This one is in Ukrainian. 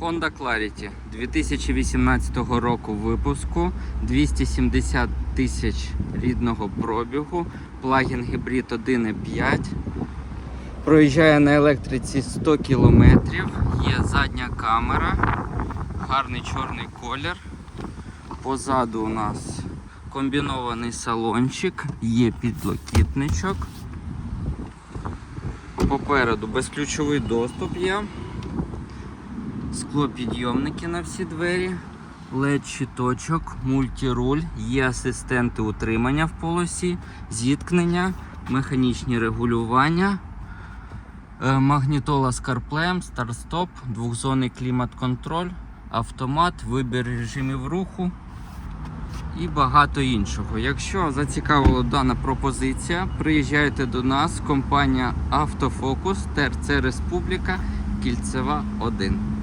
Honda Clarity 2018 року випуску, 270 тисяч рідного пробігу, плагін гібрид 1.5. Проїжджає на електриці 100 км, є задня камера, гарний чорний колір. Позаду у нас комбінований салончик, є підлокітничок. Попереду безключовий доступ є. Склопідйомники на всі двері, led щиточок, мультируль, є асистенти утримання в полосі, зіткнення, механічні регулювання, е, магнітола з CarPlay, старт-стоп, двохзонний клімат-контроль, автомат, вибір режимів руху і багато іншого. Якщо зацікавила дана пропозиція, приїжджайте до нас, компанія Автофокус, ТРЦ Республіка, Кільцева 1.